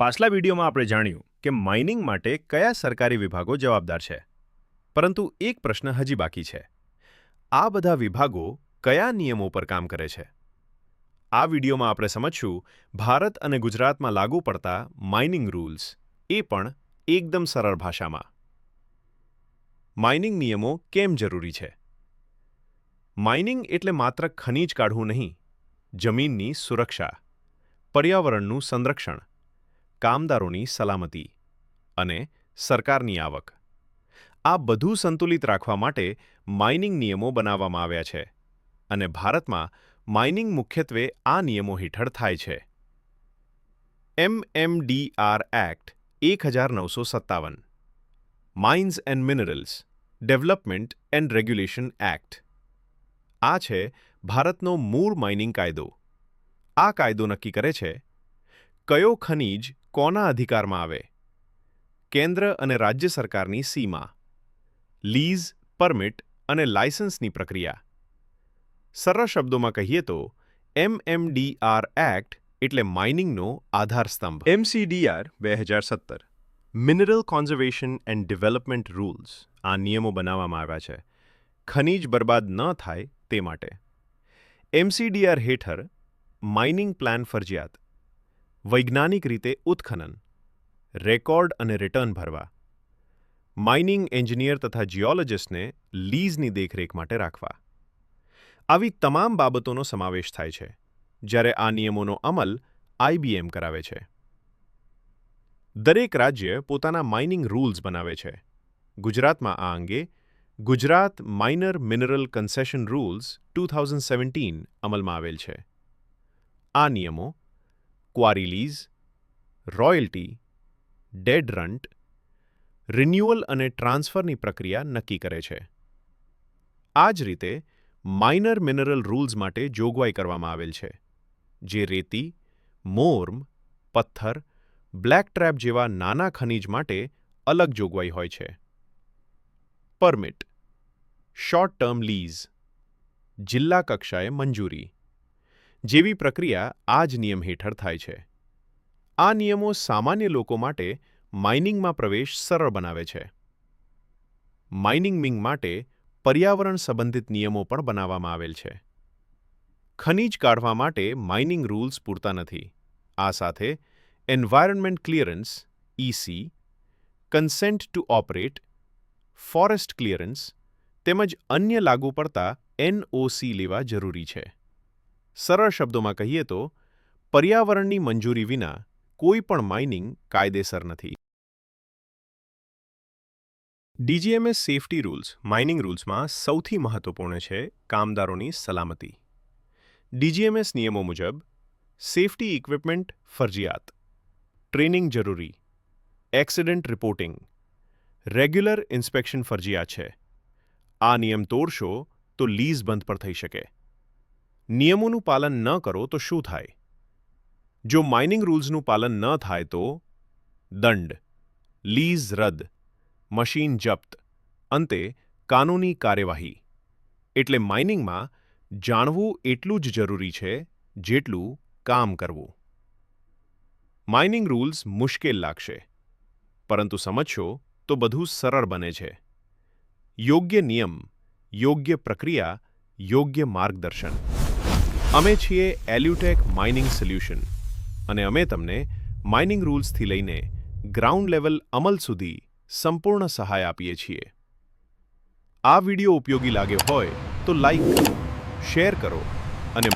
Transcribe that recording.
પાછલા વિડીયોમાં આપણે જાણ્યું કે માઇનિંગ માટે કયા સરકારી વિભાગો જવાબદાર છે. પરંતુ એક પ્રશ્ન હજી બાકી છે. આ બધા વિભાગો કયા નિયમો પર કામ કરે છે? આ વિડીયોમાં આપણે સમજશું ભારત અને ગુજરાતમાં લાગુ પડતા માઇનિંગ રૂલ્સ એ પણ એકદમ સરળ ભાષામાં. માઇનિંગ નિયમો કેમ જરૂરી છે? માઇનિંગ એટલે માત્ર ખનીજ કાઢવું નહીં, જમીનની સુરક્ષા, પર્યાવરણનું સંરક્ષણ. કામદારોની સલામતી અને સરકારની આવક. આ બધું સંતુલિત રાખવા માટે માઇનિંગ નિયમો બનાવવામાં આવ્યા છે અને ભારતમાં માઇનિંગ મુખ્યત્વે આ નિયમો હેઠળ થાય છે. એમએમડીઆર એક્ટ એક હજાર નવસો સત્તાવન. Mines and minerals development and regulation act. આ છે ભારતનો મૂળ માઇનિંગ કાયદો. આ કાયદો નક્કી કરે છે કયો ખનીજ કોના અધિકારમાં આવે? કેન્દ્ર અને રાજ્ય સરકારની સીમા, લીઝ, પરમિટ અને લાયસન્સની પ્રક્રિયા. સરળ શબ્દોમાં કહીએ તો એમએમડીઆર એક્ટ એટલે માઇનિંગનો આધારસ્તંભ. એમસીડીઆર બે હજાર સત્તર, mineral conservation and development rules, આ નિયમો બનાવવામાં આવ્યા છે. ખનીજ બરબાદ ન થાય તે માટે. એમસીડીઆર હેઠળ માઇનિંગ પ્લાન ફરજિયાત. વૈજ્ઞાનિક રીતે ઉત્ખનન, રેકોર્ડ અને રિટર્ન ભરવા, માઇનિંગ એન્જિનિયર તથા જિયોલોજિસ્ટને લીઝની દેખરેખ માટે રાખવા. આવી તમામ બાબતોનો સમાવેશ થાય છે, જ્યારે આ નિયમોનો અમલ આઈબીએમ કરાવે છે. દરેક રાજ્ય પોતાના માઇનિંગ રૂલ્સ બનાવે છે. ગુજરાતમાં આ અંગે Gujarat minor mineral concession rules two thousand seventeen અમલમાં આવેલ છે. આ નિયમો quarry lease royalty, dead rent, renewal અને ટ્રાન્સફરની પ્રક્રિયા નક્કી કરે છે. આ જ રીતે માઇનર મિનરલ રૂલ્સ માટે જોગવાઈ કરવામાં આવેલ છે, જે રેતી, મોર્મ, પથ્થર, બ્લેક ટ્રેપ જેવા નાના ખનિજ માટે અલગ જોગવાઈ હોય છે. પરમિટ, શોર્ટ ટર્મ લીઝ, જિલ્લા કક્ષાએ મંજૂરી. જેવી પ્રક્રિયા આ જ નિયમ હેઠળ થાય છે. આ નિયમો સામાન્ય લોકો માટે માઇનિંગમાં પ્રવેશ સરળ બનાવે છે. માઇનિંગ મિંગ માટે પર્યાવરણ સંબંધિત નિયમો પણ બનાવવામાં આવેલ છે. ખનીજ કાઢવા માટે માઇનિંગ રૂલ્સ પૂરતા નથી. આ સાથે environment clearance, EC, consent to operate, forest clearance તેમજ અન્ય લાગુ પડતા એનઓસી લેવા જરૂરી છે. સરળ શબ્દોમાં કહીએ તો, પર્યાવરણની મંજૂરી વિના કોઈ પણ માઇનિંગ કાયદેસર નથી. ડીજીએમએસ સેફટી રૂલ્સ માઇનિંગ રૂલ્સમાં સૌથી મહત્વપૂર્ણ છે કામદારોની સલામતી. ડીજીએમએસ નિયમો મુજબ, સેફટી ઇક્વિપમેન્ટ ફરજિયાત. ટ્રેનિંગ જરૂરી. Accident reporting. રેગ્યુલર ઇન્સ્પેક્શન ફરજિયાત છે. આ નિયમ તોડશો તો લીઝ બંધ પર થઈ શકે. નિયમોનું પાલન ન કરો તો શું થાય? જો માઇનિંગ રૂલ્સનું પાલન ન થાય તો? દંડ. લીઝ રદ. મશીન જપ્ત. અંતે કાનૂની કાર્યવાહી. એટલે માઇનિંગમાં જાણવું એટલું જ જરૂરી છે જેટલું કામ કરવું. માઇનિંગ રૂલ્સ મુશ્કેલ લાગશે. પરંતુ સમજશો તો બધું સરળ બને છે. યોગ્ય નિયમ, યોગ્ય પ્રક્રિયા, યોગ્ય માર્ગદર્શન. અમે છીએ એલ્યુટેક માઇનિંગ સોલ્યુશન અને અમે તમને માઇનિંગ રૂલ્સથી લઈને ગ્રાઉન્ડ લેવલ અમલ સુધી સંપૂર્ણ સહાય આપીએ છીએ. આ વિડિયો ઉપયોગી લાગ્યો હોય તો લાઈક, શેર કરો અને